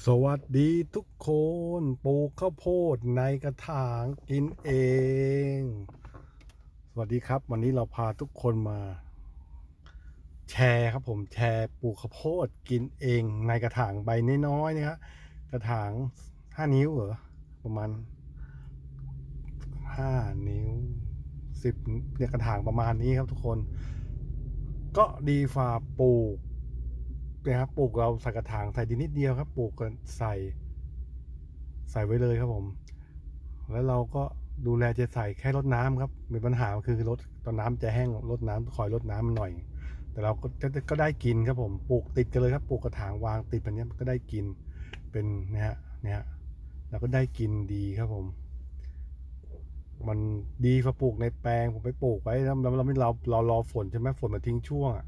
สวัสดีทุกคนปลูกข้าวโพดในกระถางกินเอง สวัสดีครับ วันนี้เราพาทุกคนมา แชร์ครับผมแชร์ปลูกข้าวโพดกินเองในกระถางใบน้อยๆนะครับกระถางห้านิ้วเหรอประมาณห้านิ้วสิบเนี่ยกระถางประมาณนี้ครับทุกคน ก็ดีฝ่าปลูก นะครับปลูกเราใส่กระถางใส่ดินนิดเดียวครับ ปลูกกันใส่ ใส่ไว้เลยครับผม แล้วเราก็ดูแลจะใส่แค่รดน้ำครับ มีปัญหาคือรดตอนน้ำจะแห้งรดน้ำคอยรดน้ำมันหน่อย แต่เราก็จะก็ได้กินครับผมปลูกติดกันเลยครับปลูกกระถางวางติดแบบนี้ก็ได้กินเป็นเนี่ยฮะเนี่ยฮะเราก็ได้กินดีครับผม มันดีกว่าปลูกในแปลงผมไปปลูกไว้แล้วเราเราไม่เราเรารอฝนใช่ไหมฝนมาทิ้งช่วงอะ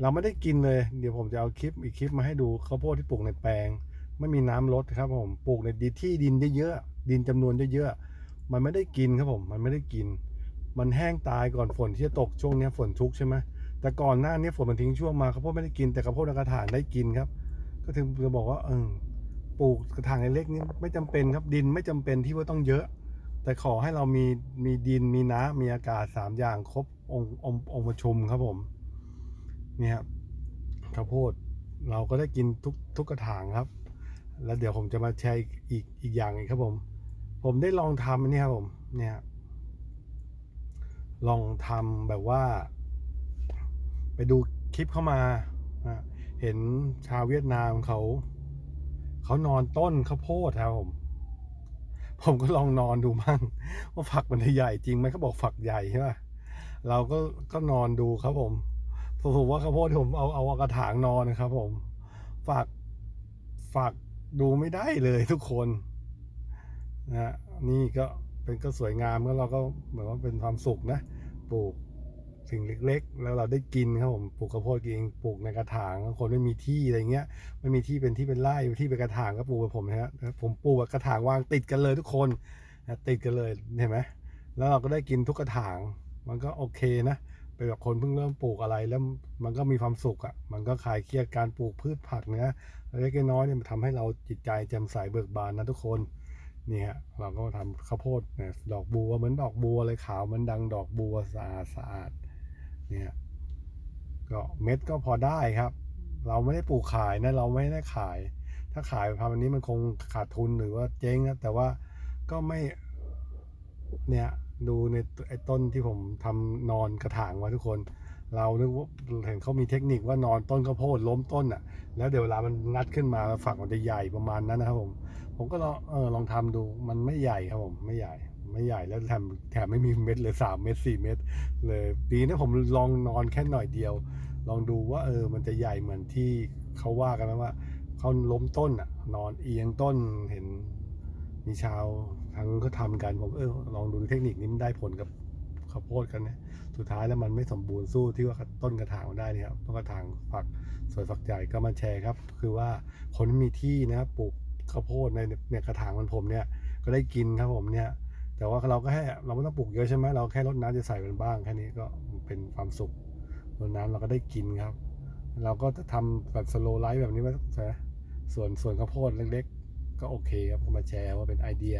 เราไม่ได้กินเลย เดี๋ยวผมจะเอาคลิปอีกคลิปมาให้ดูข้าวโพดที่ปลูกในแปลง ไม่มีน้ำลดครับผมปลูกในดินที่ดินเยอะๆดินจำนวนเยอะๆมันไม่ได้กินครับผม มันไม่ได้กิน มันแห้งตายก่อนฝนที่จะตกช่วงนี้ฝนชุกใช่ไหมแต่ก่อนหน้านี้ฝนมันทิ้งช่วงมาข้าวโพดไม่ได้กินแต่ข้าวโพดในกระถางได้กินครับ ก็ถึงจะบอกว่าเออปลูกกระถางเล็กๆนี้ไม่จำเป็นครับดินไม่จำเป็นที่ว่าต้องเยอะ แต่ขอให้เรามีมีดินมีน้ำมีอากาศสามอย่างครบององค์องค์ประชุมครับผม นี่ครับข้าวโพดเราก็ได้กินทุกทุกกระถางครับ แล้วเดี๋ยวผมจะมาแชร์อีกอีกอย่างอีกครับผม ผมได้ลองทำอันนี่ครับผมเนี่ยลองทำแบบว่า ไปดูคลิปเข้ามาเห็นชาวเวียดนามเขาเขานอนต้นข้าวโพดครับผม ผมก็ลองนอนดูมั่งว่าฝักมันใหญ่จริงไหมเขาบอกฝักใหญ่ใช่ป่ะเราก็ก็นอนดูครับผม ผมว่าข้าวโพดผมเอาเอากระถางนอนนะครับ ผม ฝากฝากดูไม่ได้เลยทุกคนนะฮะนี่ก็เป็นก็สวยงามแล้วเราก็เหมือนว่าเป็นความสุขนะปลูกสิ่งเล็ก ๆ แล้วเราได้กินครับผมปลูกข้าวโพดเองปลูกในกระถางบางคนไม่มีที่อะไรเงี้ยไม่มีที่เป็นที่เป็นไร่ที่เป็นกระถางก็ปลูกแบบผมนะฮะผมปลูกแบบกระถางวางติดกันเลยทุกคนนะติดกันเลยเห็นไหมแล้วเราก็ได้กินทุกกระถางมันก็โอเคนะ เป็นแบบคนเพิ่งเริ่มปลูกอะไรแล้วมันก็มีความสุขอะ่ะ มันก็คลายเครียดการปลูกพืชผักเนี้ยเล็กน้อยเนี่ยมันทำให้เราจิตใจแจ่มใสเบิกบานนะทุกคนนี่ฮะเราก็ทำข้าวโพดเนี่ยดอกบัวเหมือนดอกบัวเลยขาวมันดังดอกบัวสะอาดสะอาดเนี่ยก็เม็ดก็พอได้ครับ เราไม่ได้ปลูกขายนะเราไม่ได้ขาย ถ้าขายพันธุ์นี้มันคงขาดทุนหรือว่าเจ๊งนะแต่ว่าก็ไม่เนี่ย ดูในไอ้ต้นที่ผมทำนอนกระถางไว้ทุกคน เรานึกว่าเห็นเขามีเทคนิคว่านอนต้นข้าวโพดล้มต้นอะ แล้วเดี๋ยวเวลามันงัดขึ้นมาฝักมันจะใหญ่ประมาณนั้นนะครับผม ผมก็ลองเออลองทำดูมันไม่ใหญ่ครับผมไม่ใหญ่ไม่ใหญ่แล้วแถมแถมไม่มีเม็ดเลยสามเม็ดสี่เม็ดเลยดีนะผมลองนอนแค่หน่อยเดียว ลองดูว่าเออมันจะใหญ่เหมือนที่เขาว่ากันไหมว่าเขาล้มต้นอะนอนเอียงต้นเห็นมีชาว ทางเขาทำกันผมเออลองดูเทคนิคนี้มันได้ผลกับข้าวโพดกันนี่ยสุดท้ายแล้วมันไม่สมบูรณ์สู้ที่ว่าต้นกระถางมันได้นี่ครับต้นกระถางฝักสวยฝักใหญ่ก็มาแชร์ครับ คือว่าคนมีที่นะครับปลูกข้าวโพดในเนี่ยกระถางมันผมเนี่ยก็ได้กินครับผมเนี่ยแต่ว่าเราก็แค่เราไม่ต้องปลูกเยอะใช่ไหมเราแค่รดน้ำจะใส่มันบ้างแค่นี้ก็เป็นความสุขรดน้ำเราก็ได้กินครับ เราก็จะทำแบบสโลไลฟ์แบบนี้ไว้ใช่ส่วนส่วนข้าวโพดเล็ก ๆ ก็โอเคครับก็มาแชร์ว่าเป็นไอเดีย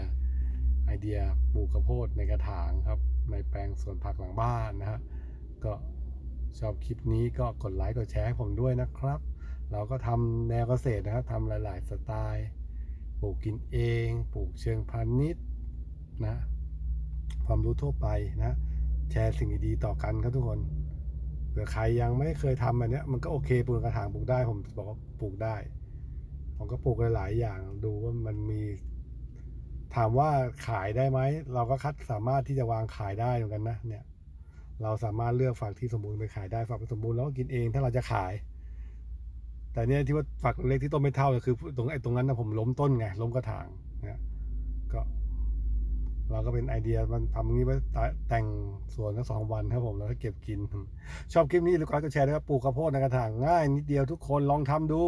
ไอเดียปลูกข้าวโพดในกระถางครับ ในแปลงสวนผักหลังบ้านนะฮะก็ชอบคลิปนี้ก็กดไลค์กดแชร์ให้ผมด้วยนะครับ เราก็ทำแนวเกษตรนะครับทำหลาย ๆ สไตล์ปลูกกินเอง ปลูกเชิงพาณิชย์นะความรู้ทั่วไปนะแชร์สิ่งดีๆต่อกันครับทุกคนเผื่อใครยังไม่เคยทำอันเนี้ยมันก็โอเคปลูกกระถางปลูกได้ผมบอกว่าปลูกได้ ผมก็ปลูกหลายๆอย่างดูว่ามันมี ถามว่าขายได้ไหม เราก็คัดสามารถที่จะวางขายได้เหมือนกันนะเนี่ย เราสามารถเลือกฝักที่สมบูรณ์ไปขายได้ฝักไม่สมบูรณ์เราก็กินเองถ้าเราจะขาย แต่เนี่ยที่ว่าฝักเล็กที่ต้นไม่เท่าคือ ตรงไอ้ตรงนั้นนะผมล้มต้นไงล้มกระถางนะก็ เราก็เป็นไอเดียมันทำงี้ไว้แต่งสวนทั้งสองวันครับผมแล้วก็เก็บกิน ชอบคลิปนี้หรือก็แชร์นะครับปลูกข้าวโพดในกระถางง่ายนิดเดียวทุกคนลองทำดู